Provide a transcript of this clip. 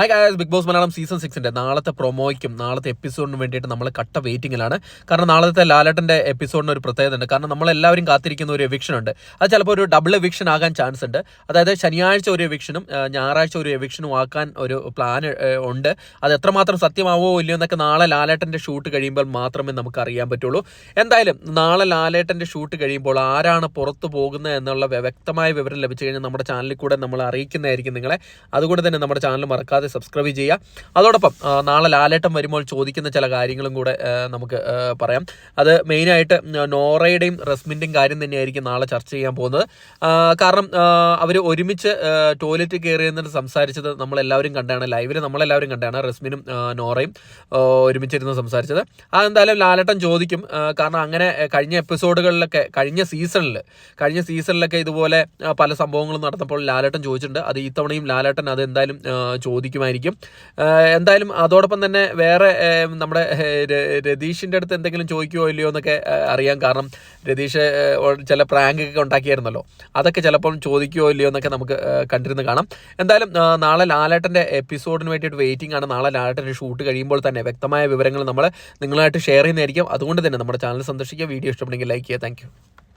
Hi guys Bigg Boss Malayalam season സിക്സിന്റെ നാളത്തെ പ്രൊമോയ്ക്കും നാളത്തെ എപ്പിസോഡിനും വേണ്ടിയിട്ട് നമ്മൾ കട്ട വെയിറ്റിംഗിലാണ് കാരണം നാളത്തെ ലാലേട്ടന്റെ എപ്പിസോഡിന് ഒരു പ്രത്യേകത ഉണ്ട് കാരണം നമ്മൾ എല്ലാവരും കാത്തിരിക്കുന്ന ഒരു എവിക്ഷൻ ഉണ്ട്. അത് ചിലപ്പോൾ ഒരു ഡബിൾ എവിക്ഷൻ ആകാൻ ചാൻസ് ഉണ്ട്. അതായത് ശനിയാഴ്ച ഒരു എവിക്ഷനും ഞായറാഴ്ച ഒരു എവിക്ഷനും ആക്കാൻ ഒരു പ്ലാൻ ഉണ്ട്. അത് എത്രമാത്രം സത്യമാവോ ഇല്ലയോ എന്നൊക്കെ നാളെ ലാലേട്ടന്റെ ഷൂട്ട് കഴിയുമ്പോൾ മാത്രമേ നമുക്ക് അറിയാൻ പറ്റുള്ളൂ. എന്തായാലും നാളെ ലാലേട്ടന്റെ ഷൂട്ട് കഴിയുമ്പോൾ ആരാണ് പുറത്തു പോകുന്നത് എന്നുള്ള വ്യക്തമായ വിവരം ലഭിച്ചു കഴിഞ്ഞാൽ നമ്മുടെ ചാനലിൽ കൂടെ നമ്മൾ അറിയിക്കുന്നതായിരിക്കും നിങ്ങളെ. അതുകൊണ്ട് തന്നെ നമ്മുടെ ചാനൽ മറക്കാതെ സബ്സ്ക്രൈബ് ചെയ്യുക. അതോടൊപ്പം നാളെ ലാലേട്ടം വരുമ്പോൾ ചോദിക്കുന്ന ചില കാര്യങ്ങളും കൂടെ നമുക്ക് പറയാം. അത് മെയിനായിട്ട് നോറയുടെയും റസ്മിന്റെയും കാര്യം തന്നെയായിരിക്കും നാളെ ചർച്ച ചെയ്യാൻ പോകുന്നത്. കാരണം അവർ ഒരുമിച്ച് ടോയ്ലറ്റ് കയറി എന്നിട്ട് സംസാരിച്ചത് നമ്മളെല്ലാവരും കണ്ടാണ്. ലൈവിൽ നമ്മളെല്ലാവരും കണ്ടാണ് റസ്മിനും നോറയും ഒരുമിച്ചിരുന്ന് സംസാരിച്ചത്. അതെന്തായാലും ലാലേട്ടൻ ചോദിക്കും. കാരണം അങ്ങനെ കഴിഞ്ഞ എപ്പിസോഡുകളിലൊക്കെ കഴിഞ്ഞ സീസണിൽ കഴിഞ്ഞ സീസണിലൊക്കെ ഇതുപോലെ പല സംഭവങ്ങളും നടന്നപ്പോൾ ലാലേട്ടൻ ചോദിച്ചിട്ടുണ്ട്. അത് ഇത്തവണയും ലാലേട്ടൻ അത് എന്തായാലും ആ, ചോദിക്കുമായിരിക്കും എന്തായാലും അതോടൊപ്പം തന്നെ വേറെ നമ്മുടെ രതീഷിന്റെ അടുത്ത് എന്തെങ്കിലും ചോദിക്കുമോ ഇല്ലയോ എന്നൊക്കെ അറിയാൻ അറിയാം. കാരണം രതീഷ് ചില പ്രാങ്ക് ഒക്കെ ഉണ്ടാക്കിയായിരുന്നല്ലോ. അതൊക്കെ ചിലപ്പോൾ ചോദിക്കുമോ ഇല്ലയോ എന്നൊക്കെ നമുക്ക് കണ്ടിരുന്നു കാണാം. എന്തായാലും നാളെ ലാലേട്ടന്റെ എപ്പിസോഡിന് വേണ്ടിയിട്ട് വെയിറ്റിംഗ് ആണ്. നാളെ ലാലേട്ടന്റെ ഷൂട്ട് കഴിയുമ്പോൾ തന്നെ വ്യക്തമായ വിവരങ്ങൾ നമ്മൾ നിങ്ങളായിട്ട് ഷെയർ ചെയ്യുന്നതായിരിക്കും. അതുകൊണ്ട് തന്നെ നമ്മുടെ ചാനൽ സന്ദർശിക്കുക വീഡിയോ ഇഷ്ടപ്പെടുമെങ്കിൽ ലൈക്ക് ചെയ്യുക. താങ്ക്